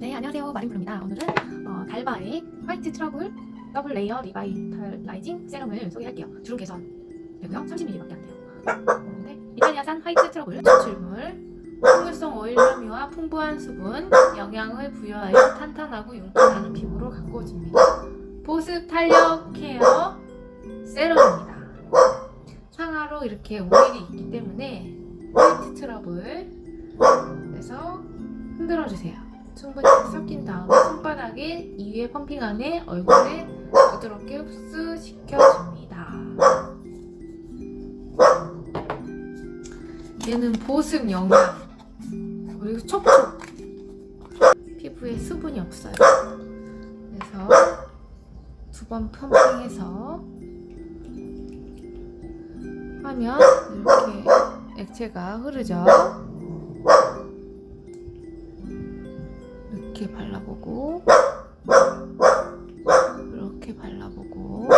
네, 안녕하세요. 마린블루입니다. 오늘은 어, 달바의 화이트 트러블 더블 레이어 리바이탈라이징 세럼을 소개할게요. 주름 개선 되고요. 30ml밖에 안 돼요. 그런데 이탈리아산 화이트 트러블 추출물 풍물성 오일 함유와 풍부한 수분, 영양을 부여하여 탄탄하고 윤기나는 피부로 가꾸어집니다. 보습 탄력 케어 세럼입니다. 상하로 이렇게 오일이 있기 때문에 화이트 트러블 그래서 흔들어 주세요. 충분히 섞인 다음에 손바닥에 2회 펌핑 안에 얼굴에 부드럽게 흡수시켜줍니다. 얘는 보습 영양 그리고 촉촉 피부에 수분이 없어요. 그래서 두 번 펌핑해서 하면 이렇게 액체가 흐르죠. 이렇게 발라보고 이렇게 발라보고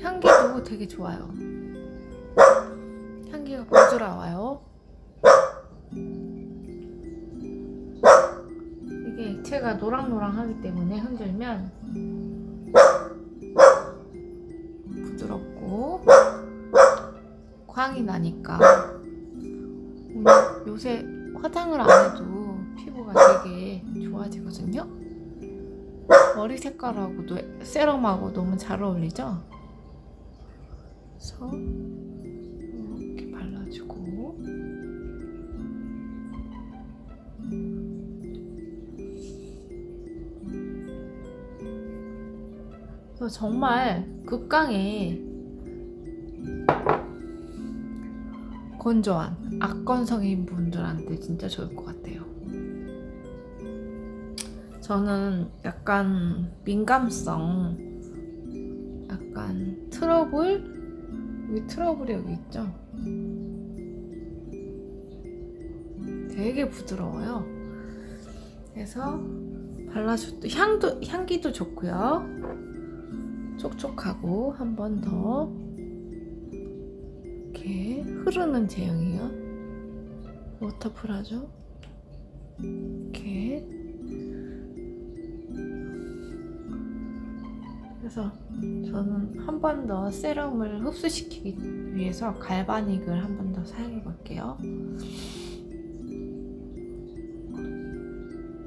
향기도 되게 좋아요. 향기가 부드러워요. 이게 액체가 노랑노랑하기 때문에 흔들면 부드럽고 광이 나니까 요새 화장을 안 해도 피부가 되게 좋아지거든요. 머리 색깔하고도 세럼하고 너무 잘 어울리죠? 그래서 이렇게 발라주고 정말 극강의 건조한 악건 성인 분들한테 진짜 좋을 것 같아요. 저는 약간 민감성, 약간 트러블? 여기 트러블이 여기 있죠? 되게 부드러워요. 그래서 발라줘도 향도 향기도 좋고요. 촉촉하고 한 번 더 이렇게 흐르는 제형이에요. 워터풀하죠? 이렇게 그래서 저는 한 번 더 세럼을 흡수시키기 위해서 갈바닉을 한 번 더 사용해 볼게요.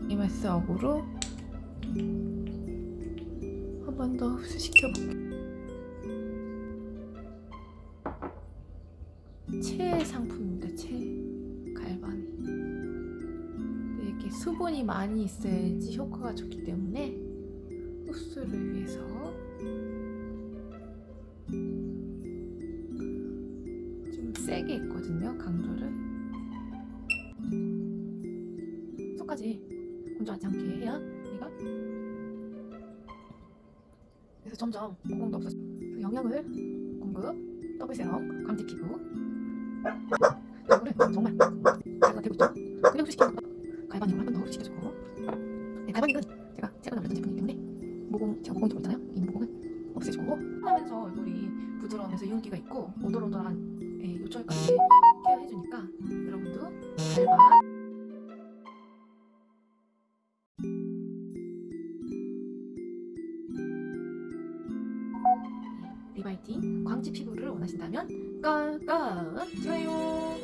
이마스 업으로 한 번 더 흡수시켜 볼게요. 이렇게 수분이 많이 있어야지 효과가 좋기 때문에 흡수를 위해서 좀 세게 했거든요. 강도를 속까지 건조하지 않게 해야 얘가 그래서 점점 모공도 없어져 그 영양을 공급 더블 세럼 감지 피부 얼굴은 정말 잘 되고 있죠. 그냥 흡수시 키는 것보다 갈바닉을 한번더 흡수시켜주고. 네, 갈바닉은 제가 최근에 올렸던 제품이기 때문에 모공 제가 모공이 좀 있잖아요. 이 모공은 없애주고. 하면서 얼굴이 부드러우면서 윤기가 있고 오돌오돌한 예, 요철까지 케어해주니까 여러분도 갈바. 리바이팅 광지 피부를 원하신다면 까까 좋아요